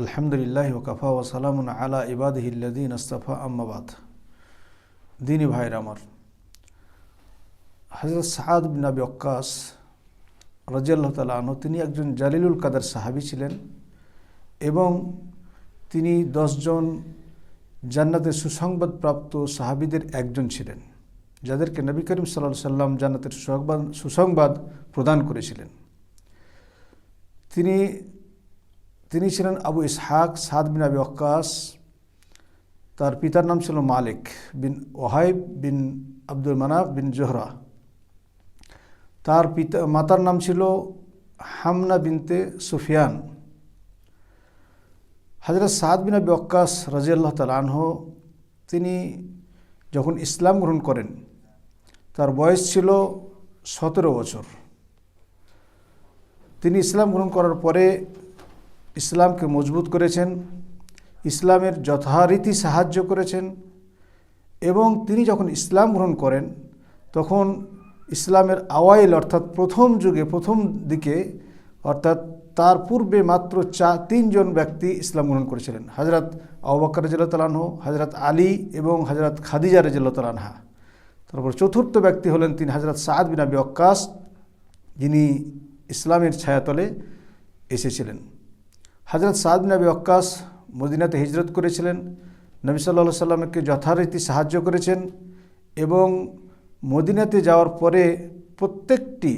আলহামদুলিল্লাহ ওকাফা ওসালাম আলা ইবাদহিল্লাদিন আস্তাফা আম্মাবাদ দিনী ভাইর আমার। হজরত সাহাদ বিন আবি অক্কাস রাজিয়াল্লাহ তালা তিনি একজন জালিলুল কাদার সাহাবি ছিলেন এবং তিনি দশজন জান্নাতের সুসংবাদপ্রাপ্ত সাহাবিদের একজন ছিলেন, যাদেরকে নবী করিম সাল্লাহ সাল্লাম জান্নাতের সুসংবাদ সুসংবাদ প্রদান করেছিলেন। তিনি তিনি ছিলেন আবু ইসহাক সাদ বিন আবি অক্কাস তার পিতার নাম ছিল মালিক বিন ওহাইব বিন আব্দুল মানাফ বিন জোহরা। তার পিতা, মাতার নাম ছিল হামনা বিনতে সুফিয়ান। হাজরত সাদ বিন আবি অক্কাস রাজিয়াল্লাহ তালাহ তিনি যখন ইসলাম গ্রহণ করেন, তার বয়স ছিল সতেরো বছর। তিনি ইসলাম গ্রহণ করার পরে ইসলামকে মজবুত করেছেন, ইসলামের যথারীতি সাহায্য করেছেন এবং তিনি যখন ইসলাম গ্রহণ করেন, তখন ইসলামের আওয়াইল অর্থাৎ প্রথম যুগে, প্রথম দিকে অর্থাৎ তার পূর্বে মাত্র চা, তিনজন ব্যক্তি ইসলাম গ্রহণ করেছিলেন। হজরত আবাক্কর রাজিল্লাহ হজরত আলী এবং হজরত খাদিজা রাজিল্লাহা তারপর চতুর্থ ব্যক্তি হলেন তিনি হজরত সাদ বিন আবি অক্কাস যিনি ইসলামের ছায়াতলে এসেছিলেন। হজরত সাদ বিন আবি অক্কাস মদিনাতে হিজরত করেছিলেন। নবী সাল্লা সাল্লামকে যথারীতি সাহায্য করেছেন এবং মদিনাতে যাওয়ার পরে প্রত্যেকটি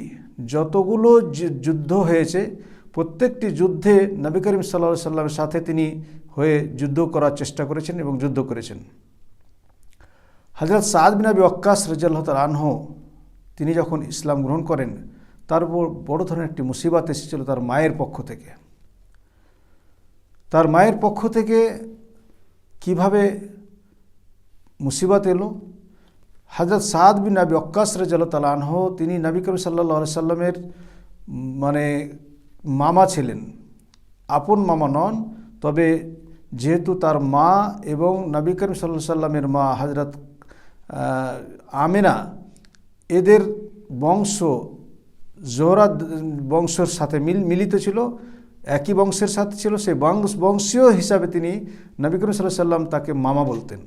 যতগুলো যুদ্ধ হয়েছে, প্রত্যেকটি যুদ্ধে নবী করিম সাল্লা সাল্লামের সাথে তিনি হয়ে যুদ্ধ করার চেষ্টা করেছেন এবং যুদ্ধ করেছেন। হজরত সাদ বিন আবি অক্কাস রাজ্লাহ তাল আনহ, তিনি যখন ইসলাম গ্রহণ করেন, তার উপর বড় ধরনের একটি মুসিবাত এসেছিল তার মায়ের পক্ষ থেকে। তার মায়ের পক্ষ থেকে কীভাবে মুসিবত এলো? হজরত সাদ বিন নবী অক্কাস রাজাল তালানহ তিনি নবী কবি সাল্লা সাল্লামের মানে মামা ছিলেন, আপন মামা নন। তবে যেহেতু তার মা এবং নবী করিম সাল্লা সাল্লামের মা হজরত আমেনা, এদের বংশ জোহরা বংশের সাথে মিল, মিলিত ছিল। একই বংশের সাথে ছিল, সেই বংশ, বংশীয় হিসাবে তিনি নবী করিম সাল্লাহ সাল্লাম তাকে মামা বলতেন।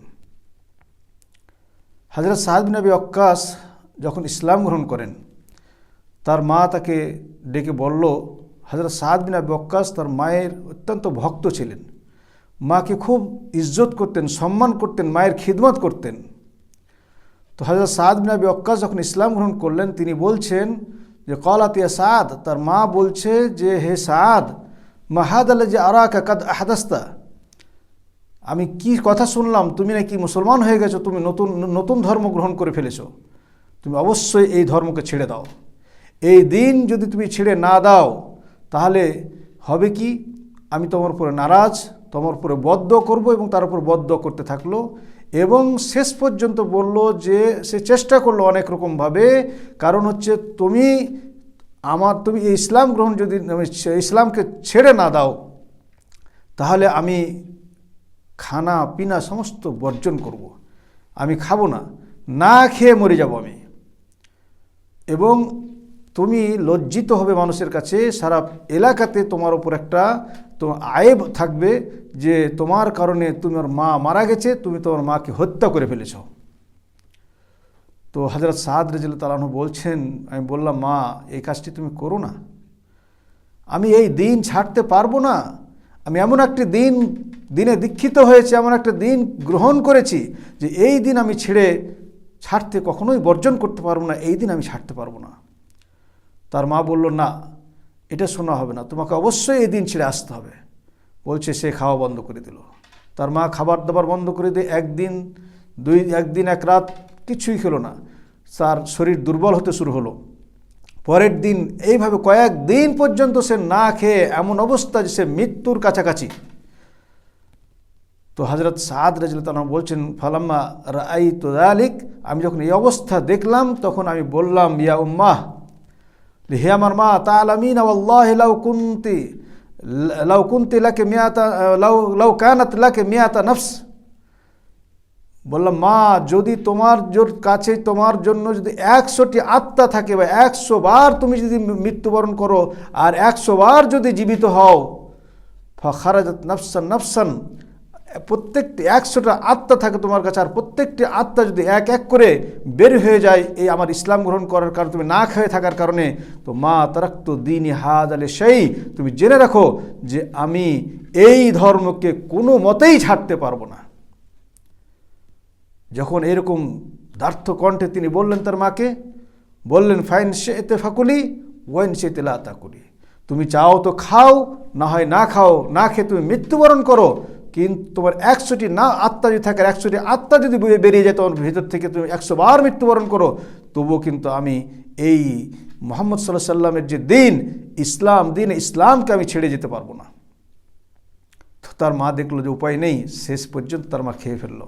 হজরত সাহাদ নবী অক্কাস যখন ইসলাম গ্রহণ করেন, তার মা তাকে ডেকে বলল হজরত সাহাদ বিন আবি অক্কাস তার মায়ের অত্যন্ত ভক্ত ছিলেন। মাকে খুব ইজ্জত করতেন, সম্মান করতেন, মায়ের খিদমত করতেন। তো হজরত সাদ বিন আবি অক্কাস যখন ইসলাম গ্রহণ করলেন, তিনি বলছেন যে কলাতিয়া সাদ তার মা বলছে যে, হে সাদ মাহাদ আল্লাহ যে আরা কাদ আহাদাস্তা। আমি কি কথা শুনলাম? তুমি নাকি মুসলমান হয়ে গেছো, তুমি নতুন নতুন ধর্ম গ্রহণ করে ফেলেছো। তুমি অবশ্যই এই ধর্মকে ছেড়ে দাও। এই দিন যদি তুমি ছেড়ে না দাও, তাহলে হবে কি? আমি তোমার উপরে নারাজ, তোমার উপরে বদ্ধ করব এবং তার উপর বদ্ধ করতে থাকল এবং শেষ পর্যন্ত বলল যে, সে চেষ্টা করল অনেক রকমভাবে। কারণ হচ্ছে তুমি আমার তুমি ইসলাম গ্রহণ যদি ইসলামকে ছেড়ে না দাও, তাহলে আমি খানা, পিনা সমস্ত বর্জন করব। আমি খাব না না খেয়ে মরে যাব আমি এবং তুমি লজ্জিত হবে মানুষের কাছে, সারা এলাকাতে তোমার ওপর একটা তো আয়েব থাকবে যে তোমার কারণে তোমার মা মারা গেছে, তুমি তোমার মাকে হত্যা করে ফেলেছ তো হজরত সাদ রেজুল তালাহ বলছেন, আমি বললাম, মা, এই কাজটি তুমি করো না। আমি এই দিন ছাড়তে পারব না। আমি এমন একটি দিন, দিনে দীক্ষিত হয়েছে, এমন একটা দিন গ্রহণ করেছি যে এই দিন আমি ছেড়ে ছাড়তে কখনোই বর্জন করতে পারব না, এই দিন আমি ছাড়তে পারব না। তার মা বলল, না, এটা শোনা হবে না। তোমাকে অবশ্যই এই দিন ছেড়ে আসতে হবে। বলছে, সে খাওয়া বন্ধ করে দিল। তার মা খাবার দাবার বন্ধ করে দিয়ে একদিন, দুই, একদিন, এক রাত কিছুই খেলো না। তার শরীর দুর্বল হতে শুরু হলো। পরের দিন এইভাবে কয়েক দিন পর্যন্ত সে না খেয়ে এমন অবস্থা যে সে মৃত্যুর কাছাকাছি। তো হজরত সাদ রাজিল্লাহ বলছেন, ফালাম্মা রাই তো আলিক আমি যখন এই অবস্থা দেখলাম, তখন আমি বললাম, ইয়া উম্মাহ, হে আমার মা তালামিন আল্লাহ লাউ কুন্তি লাউ কুন্তি লাকে মিয়াতা, লাউ লাউ কানাত লাকে মিয়াতা নফস। বললাম, মা, যদি তোমার কাছে, তোমার জন্য যদি একশোটি আত্মা থাকে বা একশো বার তুমি যদি মৃত্যুবরণ করো আর একশো বার যদি জীবিত হও, ফখারাজাত নাফসান নাফসান, প্রত্যেকটি একশোটা আত্মা থাকে তোমার কাছে আর প্রত্যেকটি আত্মা যদি এক এক করে বের হয়ে যায়, এই আমার ইসলাম গ্রহণ করার কারণে, তুমি না খেয়ে থাকার কারণে, তো মা তারাক্ত দিন হাদ আলে সেই তুমি জেনে রাখো যে আমি এই ধর্মকে কোনো মতেই ছাড়তে পারব না। যখন এরকম দার্থ কণ্ঠে তিনি বললেন তার মাকে, বললেন, ফাইন সে এতে ফাকুলি, ওয়াইন সে তেলা তাকুলি। তুমি চাও তো খাও, না হয় না খাও, না খেয়ে তুমি মৃত্যুবরণ করো, কিন্তু তোমার একশোটি না আত্মা যদি থাকে একশোটি আত্মা যদি বেরিয়ে যায় তোমার ভিতর থেকে তুমি একশো বার মৃত্যুবরণ করো। তবুও কিন্তু আমি এই মোহাম্মদ সাল্লাহ সাল্লামের যে দিন, ইসলাম, দিন ইসলামকে আমি ছেড়ে যেতে পারব না। তো তার মা দেখল যে উপায় নেই, শেষ পর্যন্ত তার মা খেয়ে ফেলল।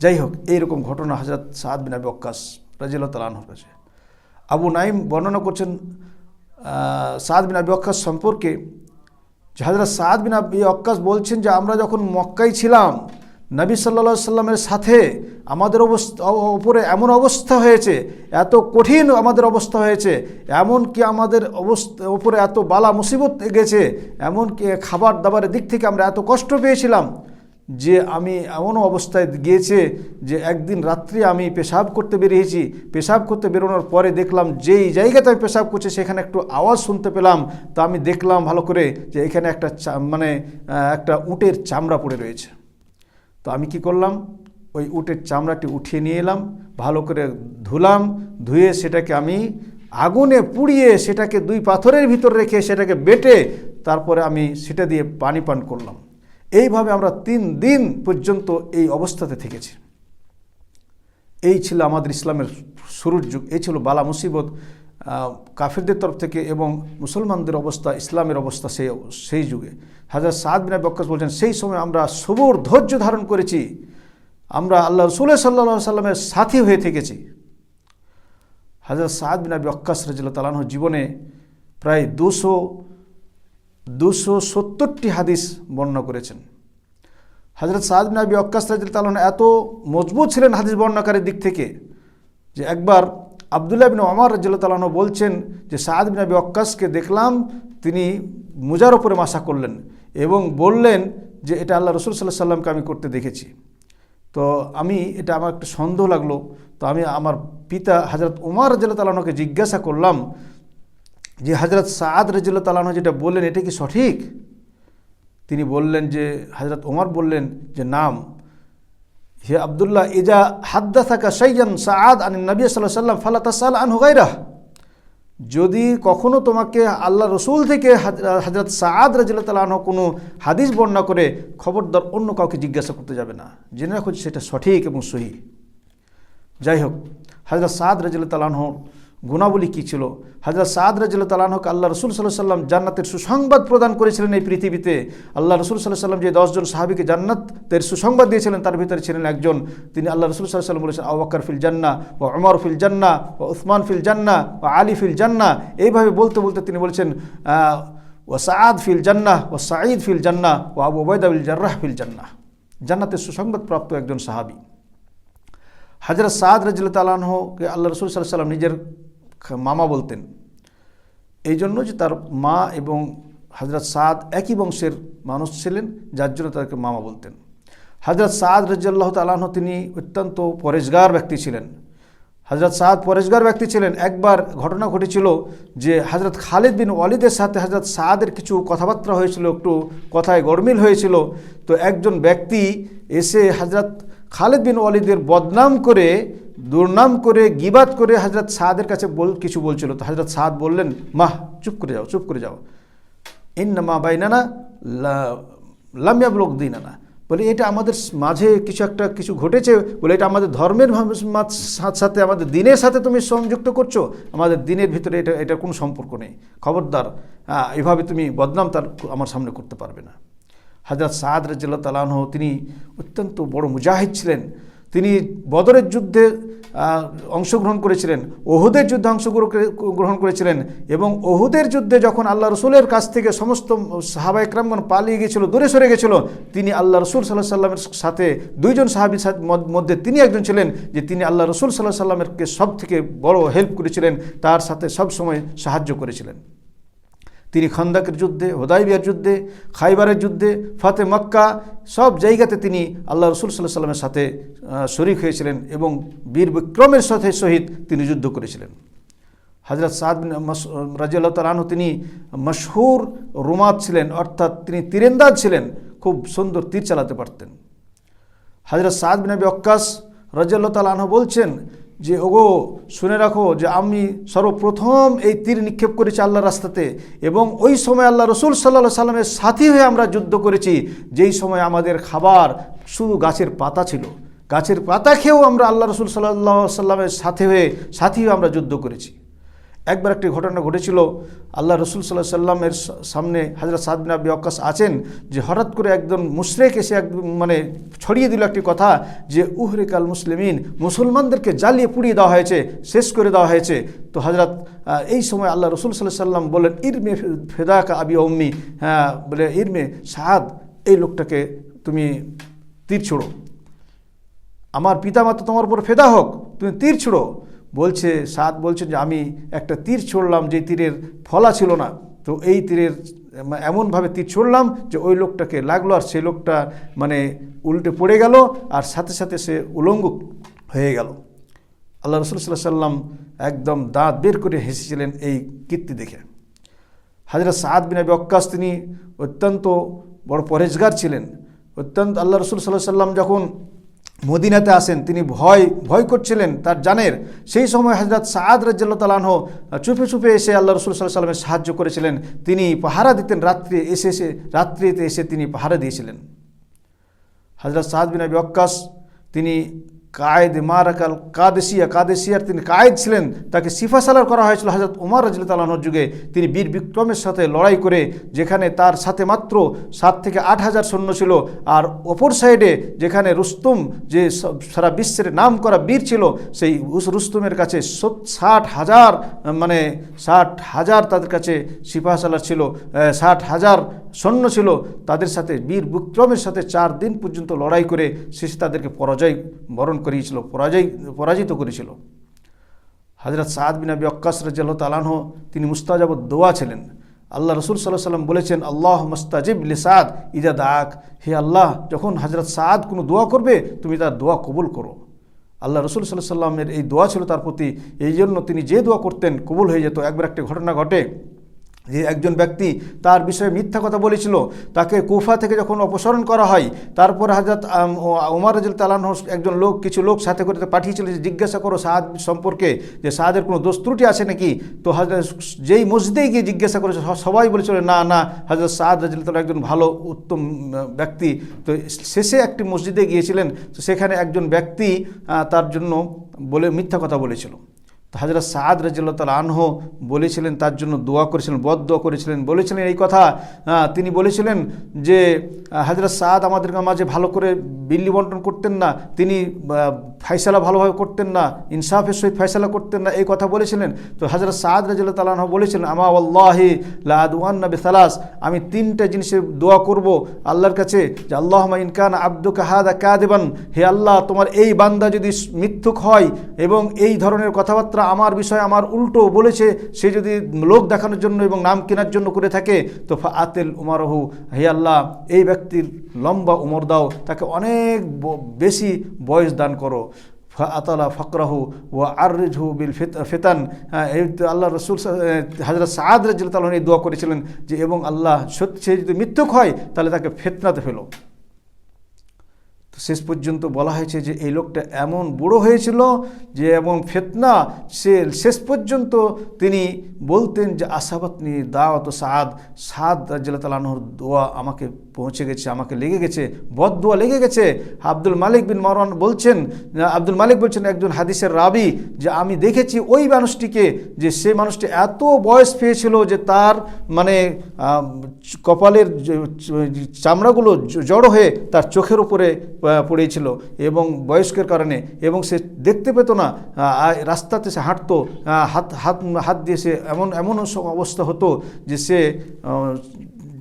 যাই হোক এইরকম ঘটনা হজরত সাদ বিন আবি অক্কাস রাজিল তালানহর কাছে। আবু নাইম বর্ণনা করছেন সাদ বিন আবি অক্কাস সম্পর্কে হজরত সাদ বিন আবি অক্কাস বলছেন যে, আমরা যখন মক্কায় ছিলাম, নবী সাল্লা সাল্লামের সাথে আমাদের অবস্থা ওপরে এমন অবস্থা হয়েছে, এত কঠিন আমাদের অবস্থা হয়েছে এমন কি আমাদের অবস্থা ওপরে এত বালা মুসিবত গেছে এমন কি খাবার দাবারের দিক থেকে আমরা এত কষ্ট পেয়েছিলাম যে আমি এমনও অবস্থায় গিয়েছে যে একদিন রাত্রি আমি পেশাব করতে বেরিয়েছি। পেশাব করতে বেরোনোর পরে দেখলাম যেই জায়গাতে আমি পেশাব করছি সেখানে একটু আওয়াজ শুনতে পেলাম। তা আমি দেখলাম ভালো করে যে এখানে একটা মানে একটা উটের চামড়া পড়ে রয়েছে। তো আমি কি করলাম? ওই উটের চামড়াটি উঠিয়ে নিয়ে এলাম, ভালো করে ধুলাম, ধুয়ে সেটাকে আমি আগুনে পুড়িয়ে সেটাকে দুই পাথরের ভিতর রেখে সেটাকে বেটে তারপরে আমি সেটা দিয়ে পানি পান করলাম। এইভাবে আমরা তিন দিন পর্যন্ত এই অবস্থাতে থেকেছি। এই ছিল আমাদের ইসলামের শুরুর যুগ। এই ছিল বালা মুসিবত কাফিরদের তরফ থেকে এবং মুসলমানদের অবস্থা, ইসলামের অবস্থা সেই সেই যুগে। হাজার সাদ বিনা বক্কাস বলছেন, সেই সময় আমরা সবুর ধৈর্য ধারণ করেছি। আমরা আল্লাহ রসুল সাল্লা সাল্লামের সাথী হয়ে থেকেছি। হাজার সাদ বিনা বক্কাস রাজিল্লা তালাহ জীবনে প্রায় দুশো দুশো সত্তরটি হাদিস বর্ণনা করেছেন। হজরত সাদ বিন আবি অক্কাস রাজিল তালন এত মজবুত ছিলেন হাদিস বর্ণনাকারীর দিক থেকে যে একবার আবদুল্লাহ বিন ওমর রাজিল তালন বলছেন যে সাদ বিন আবি অক্কাসকে দেখলাম তিনি মুজার ওপরে মাসা করলেন এবং বললেন যে এটা আল্লাহ রসুল সাল্লাহ সাল্লামকে আমি করতে দেখেছি। তো আমি এটা আমার একটু সন্দেহ লাগল। তো আমি আমার পিতা হজরত উমার রাজিল তালানকে জিজ্ঞাসা করলাম যে হজরত সাদ রাজিল্লা তালানো যেটা বললেন, এটা কি সঠিক? তিনি বললেন যে হজরত ওমর বললেন যে, নাম, হে আবদুল্লাহ, ইজা হাদ্দা থাকা সাইয়ান সাদ আন নবী সাল্লাহ সাল্লাম ফালা তাসাল আন হুগাইরা যদি কখনো তোমাকে আল্লাহ রসুল থেকে হজরত সাদ রাজিল্লা তালাহ কোনো হাদিস বর্ণনা করে খবরদার অন্য কাউকে জিজ্ঞাসা করতে যাবে না। জেনে রাখো সেটা সঠিক এবং সহি। যাই হোক হজরত সাদ রাজিল্লা তালাহর গুণাবলী কী ছিল? হজরত সাদ রাজিল্লা তালাহকে আল্লাহ রসুল সাল্লাহ সাল্লাম জান্নাতের সুসংবাদ প্রদান করেছিলেন এই পৃথিবীতে। আল্লাহ রসুল সাল্লাহ সাল্লাম যে দশজন সাহাবিকে জান্নাতের সুসংবাদ দিয়েছিলেন, তার ভিতরে ছিলেন একজন। তিনি আল্লাহ রসুল সাল্লাহ সাল্লাম বলেছেন আবাক্কর ফিল জান্না ও অমর ফিল জান্না ও উসমান ফিল জান্না ও আলী ফিল জান্না এইভাবে বলতে বলতে তিনি বলেছেন ও সাদ ফিল জান্না ও সাঈদ ফিল জান্না ও আবু ওবায়দা বিল জার্রাহ ফিল জান্না জান্নাতের সুসংবাদ প্রাপ্ত একজন সাহাবী। হজরত সাদ রাজিল তালাহকে আল্লাহ রসুল সাল্লাহ সাল্লাম নিজের মামা বলতেন। এই জন্য যে তার মা এবং হজরত সাদ একই বংশের মানুষ ছিলেন, যার জন্য তাদেরকে মামা বলতেন। হজরত সাদ রাজিয়াল্লাহ তালাহ তিনি অত্যন্ত পরেশগার ব্যক্তি ছিলেন। হজরত সাদ পরেশগার ব্যক্তি ছিলেন। একবার ঘটনা ঘটেছিল যে হজরত খালিদ বিন ওয়ালিদের সাথে হজরত সাদের কিছু কথাবার্তা হয়েছিল, একটু কথায় গরমিল হয়েছিল। তো একজন ব্যক্তি এসে হজরত খালিদ বিন ওয়ালিদের বদনাম করে দুর্নাম করে গিবাত করে হজরত সাদের কাছে বল, কিছু বলছিল। তো হজরত সাদ বললেন, মাহ, চুপ করে যাও, চুপ করে যাও। ইন্নামা বাইনানা লামিয়া ব্লক দিনানা। বলে, এটা আমাদের মাঝে কিছু একটা, কিছু ঘটেছে। বলে, এটা আমাদের ধর্মের সাথে সাথে আমাদের দিনের সাথে তুমি সংযুক্ত করছ। আমাদের দিনের ভিতরে এটা এটার কোনো সম্পর্ক নেই। খবরদার এভাবে তুমি বদনাম তার আমার সামনে করতে পারবে না। হাজরত সাদ রাজিল্লা তালাহ তিনি অত্যন্ত বড় মুজাহিদ ছিলেন। তিনি বদরের যুদ্ধে অংশগ্রহণ করেছিলেন। ওহুদের যুদ্ধে অংশগ্রহণ গ্রহণ করেছিলেন এবং ওহুদের যুদ্ধে যখন আল্লাহ রসুলের কাছ থেকে সমস্ত সাহাবা একরামগণ পালিয়ে গেছিল দূরে সরে গেছিল তিনি আল্লাহ রসুল সাল্লাহ সাল্লামের সাথে দুইজন সাহাবির মধ্যে তিনি একজন ছিলেন যে তিনি আল্লাহ রসুল সাল্লাহ সাল্লামেরকে সব থেকে বড় হেল্প করেছিলেন, তার সাথে সব সময় সাহায্য করেছিলেন। তিনি খন্দাকের যুদ্ধে, হোদাইবিয়ার যুদ্ধে, খাইবারের যুদ্ধে, ফাতে মক্কা, সব জায়গাতে তিনি আল্লাহ রসুল সাল্লাহ সাল্লামের সাথে শরিক হয়েছিলেন এবং বীর বিক্রমের সাথে সহিত তিনি যুদ্ধ করেছিলেন। হজরত সাদ বিন রাজিয়াল্লাহ তালাহ তিনি মশহুর রুমাত ছিলেন, অর্থাৎ তিনি তীরেন্দাজ ছিলেন, খুব সুন্দর তীর চালাতে পারতেন। হজরত সাদ বিন আবি অক্কাস রাজিয়াল্লাহ তালাহ বলছেন যে, ওগো, শুনে রাখো যে, আমি সর্বপ্রথম এই তীর নিক্ষেপ করেছি আল্লাহ রাস্তাতে এবং ওই সময় আল্লাহ রসুল সাল্লা সাল্লামের সাথী হয়ে আমরা যুদ্ধ করেছি। যেই সময় আমাদের খাবার শুধু গাছের পাতা ছিল। গাছের পাতা খেয়েও আমরা আল্লাহ রসুল সাল্লাহ সাল্লামের সাথে হয়ে, সাথী হয়ে আমরা যুদ্ধ করেছি। একবার একটি ঘটনা ঘটেছিল। আল্লাহ রসুল সাল্লাহ সাল্লামের সামনে হাজরত সাদবিন আবি অক্কাস আছেন যে হঠাৎ করে একজন মুশরেক এসে এক মানে ছড়িয়ে দিল একটি কথা যে উহরিক আল মুসলিমিন, মুসলমানদেরকে জ্বালিয়ে পুড়িয়ে দেওয়া হয়েছে, শেষ করে দেওয়া হয়েছে। তো হজরত এই সময় আল্লাহ রসুল সাল্লাহ সাল্লাম বললেন ইরমে ফেদাকা আবি অম্মি হ্যাঁ বলে, ইরমে সাদ, এই লোকটাকে তুমি তীর ছোড়ো। আমার পিতামাতা তোমার উপর ফেদা হোক, তুমি তীর ছুড়ো। বলছে সাদ বলছেন যে আমি একটা তীর ছুড়লাম যে তীরের ফলা ছিল না। তো এই তীরের, এমনভাবে তীর ছুড়লাম যে ওই লোকটাকে লাগল আর সেই লোকটা মানে উল্টে পড়ে গেল আর সাথে সাথে সে উলঙ্গ হয়ে গেল। আল্লাহ রসুল সাল্লাহ সাল্লাম একদম দাঁত বের করে হেসেছিলেন এই কীর্তি দেখে। হাজরত সাদ বিন আবি অক্কাস তিনি অত্যন্ত বড় পরেজগার ছিলেন। অত্যন্ত, আল্লাহ রসুল সাল্লাহ সাল্লাম যখন মদিনাতে আসেন, তিনি ভয় ভয় করছিলেন তার জানের। সেই সময় হজরত সাদ রাজ্লাহ তালাহ চুপে চুপে এসে আল্লাহ রসুল সাল্লাহ সাল্লামের সাহায্য করেছিলেন। তিনি পাহারা দিতেন, রাত্রে এসে এসে, রাত্রিতে এসে তিনি পাহারা দিয়েছিলেন। হজরত সাহাদ বিন আবি অক্কাস তিনি কায়েদ মারাকাল কাদেশিয়া, কাদেশিয়ার তিনি কায়েদ ছিলেন। তাকে সিফাসালার করা হয়েছিল হজরত উমর তালাহর যুগে। তিনি বীর বিক্রমের সাথে লড়াই করে, যেখানে তার সাথে মাত্র সাত থেকে আট হাজার সৈন্য ছিল, আর অপর সাইডে যেখানে রুস্তুম যে সারা বিশ্বের নাম করা বীর ছিল, সেই রুস- রুস্তুমের কাছে ষাট হাজার মানে ষাট হাজার তাদের কাছে সিপাহসালার ছিল ষাট হাজার সৈন্য ছিল তাদের সাথে বীর বিক্রমের সাথে চার দিন পর্যন্ত লড়াই করে শেষে তাদেরকে পরাজয় বরণ করিয়েছিল, পরাজয়, পরাজিত করেছিল। হজরত সাদ বিন আবি অক্কাস রাজ্লাহ তালাহ তিনি মুস্তাজাব দোয়া ছিলেন। আল্লাহ রসুল সাল্লাহ সাল্লাম বলেছেন আল্লাহ মুস্তাজিব লিসাদ ইজা দাক হে আল্লাহ, যখন হজরত সাদ কোনো দোয়া করবে, তুমি তার দোয়া কবুল করো। আল্লাহ রসুল সাল্লাহ সাল্লামের এই দোয়া ছিল তার প্রতি। এই জন্য তিনি যে দোয়া করতেন, কবুল হয়ে যেত। একবার একটি ঘটনা ঘটে। যে একজন ব্যক্তি তার বিষয়ে মিথ্যা কথা বলেছিল, তাকে কুফা থেকে যখন অপসারণ করা হয়, তারপর হাজরত উমার রাজুল তালান একজন লোক, কিছু লোক সাথে করে পাঠিয়েছিল যে জিজ্ঞাসা করো সাহাদ সম্পর্কে যে সাদের কোনো দোষ ত্রুটি আছে নাকি? তো হাজরত যেই মসজিদে গিয়ে জিজ্ঞাসা করেছে সবাই বলেছিল না না হাজরত সাদ রাজুল তালা একজন ভালো, উত্তম ব্যক্তি। তো শেষে একটি মসজিদে গিয়েছিলেন সেখানে একজন ব্যক্তি তার জন্য বলে মিথ্যা কথা বলেছিল। তো হাজরত সাদ রাজিল্লা আনহ বলেছিলেন তার জন্য দোয়া করেছিলেন বদ দোয়া করেছিলেন বলেছিলেন এই কথা। তিনি বলেছিলেন যে হাজরত সাদ আমাদের মাঝে ভালো করে বিল্লি বন্টন করতেন না তিনি আহ, ফাইসালা ভালোভাবে করতেন না ইনসাফের সহিত ফাইসালা করতেন না এই কথা বলেছিলেন। তো হাজরত সাদ রাজিল্লা আনহ বলেছিলেন আমা আল্লাহি লাদওয়ান্না বেসালাস আমি তিনটা জিনিসের দোয়া করব আল্লাহর কাছে যে আল্লাহ ইনকান আব্দু কাহাদা কাদেবান হে আল্লাহ তোমার এই বান্দা যদি মিথ্যুক হয় এবং এই ধরনের কথাবার্তা আমার বিষয়ে আমার উল্টো বলেছে সে যদি লোক দেখানোর জন্য এবং নাম কেনার জন্য করে থাকে তো আতেল উমারহু হে আল্লাহ এই ব্যক্তির লম্বা উমর দাও তাকে অনেক বেশি বয়স দান করো। আতালা ফকরাহু ও আর্রিজহু বিল ফিত- ফিতান। হ্যাঁ, আল্লাহ রসুল হাজরত সাদ রাজিল তালন এই দোয়া করেছিলেন যে এবং আল্লাহ সত্যি যদি মৃত্যুক হয় তাহলে তাকে ফেতনাতে ফেলো। শেষ পর্যন্ত বলা হয়েছে যে এই লোকটা এমন বুড়ো হয়েছিল যে এমন ফেতনা, সে শেষ পর্যন্ত তিনি বলতেন যে আশাবাতনি দাওয়াত সাদ সাদ রাজ্লাহ তালাহর দোয়া আমাকে পৌঁছে গেছে, আমাকে লেগে গেছে বদ দোয়া লেগে গেছে। আব্দুল মালিক বিন মারান বলছেন, আব্দুল মালিক বলছেন একজন হাদিসের রাবি যে আমি দেখেছি ওই মানুষটিকে যে সে মানুষটি এত বয়স পেয়েছিল যে তার মানে কপালের চামড়াগুলো জড়ো হয়ে তার চোখের উপরে পড়েছিল এবং বয়স্কের কারণে এবং সে দেখতে পেত না রাস্তাতে সে হাঁটতো হাত হাত হাত দিয়ে সে এমন এমন অবস্থা হতো যে সে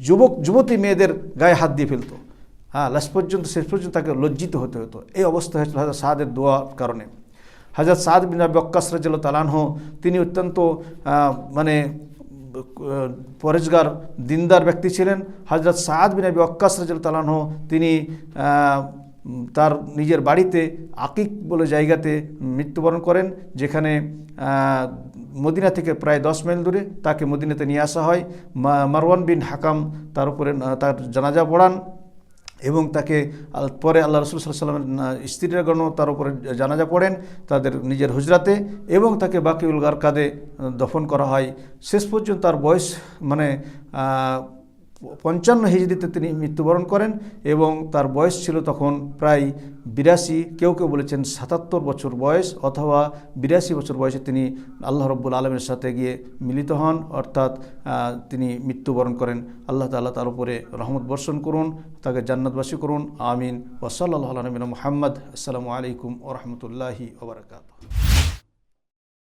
যুবক, যুবতী মেয়েদের গায়ে হাত দিয়ে ফেলতো। হ্যাঁ লাস্ট পর্যন্ত, শেষ পর্যন্ত তাকে লজ্জিত হতে হতো। এই অবস্থা হয়েছিল হাজার সাদের দোয়ার কারণে। হাজার সাদ বিন আবি অক্কাস রাজিয়াল তালানহ তিনি অত্যন্ত মানে পরেজগার, দিনদার ব্যক্তি ছিলেন। হজরত সাদ বিন আবি অক্কাস রাজল তালাহ তিনি তার নিজের বাড়িতে আকিক বলে জায়গাতে মৃত্যুবরণ করেন, যেখানে মদিনা থেকে প্রায় দশ মাইল দূরে তাকে মদিনাতে নিয়ে আসা হয়। মারওয়ান বিন হাকাম তার উপরে তার জানাজা পড়ান এবং তাকে পরে আল্লাহ রসুল সাল্লামের স্ত্রীরাগণ তার উপরে জানাজা পড়েন, তাদের নিজের হুজরাতে এবং তাকে বাকিউল গারকাদে দফন করা হয়। শেষ পর্যন্ত তার বয়স মানে পঞ্চান্ন হিজড়িতে তিনি মৃত্যুবরণ করেন এবং তার বয়স ছিল তখন প্রায় বিরাশি। কেউ কেউ বলেছেন সাতাত্তর বছর বয়স অথবা বিরাশি বছর বয়সে তিনি আল্লাহ রব্বুল আলমের সাথে গিয়ে মিলিত হন, অর্থাৎ তিনি মৃত্যুবরণ করেন। আল্লাহ তাআলা তার উপরে রহমত বর্ষণ করুন, তাকে জান্নাতবাসী করুন। আমিন। ওসল্লাহ আলমিন মোহাম্মদ। আসসালামু আলাইকুম ওরহমতুল্লাহি ওবরাকাত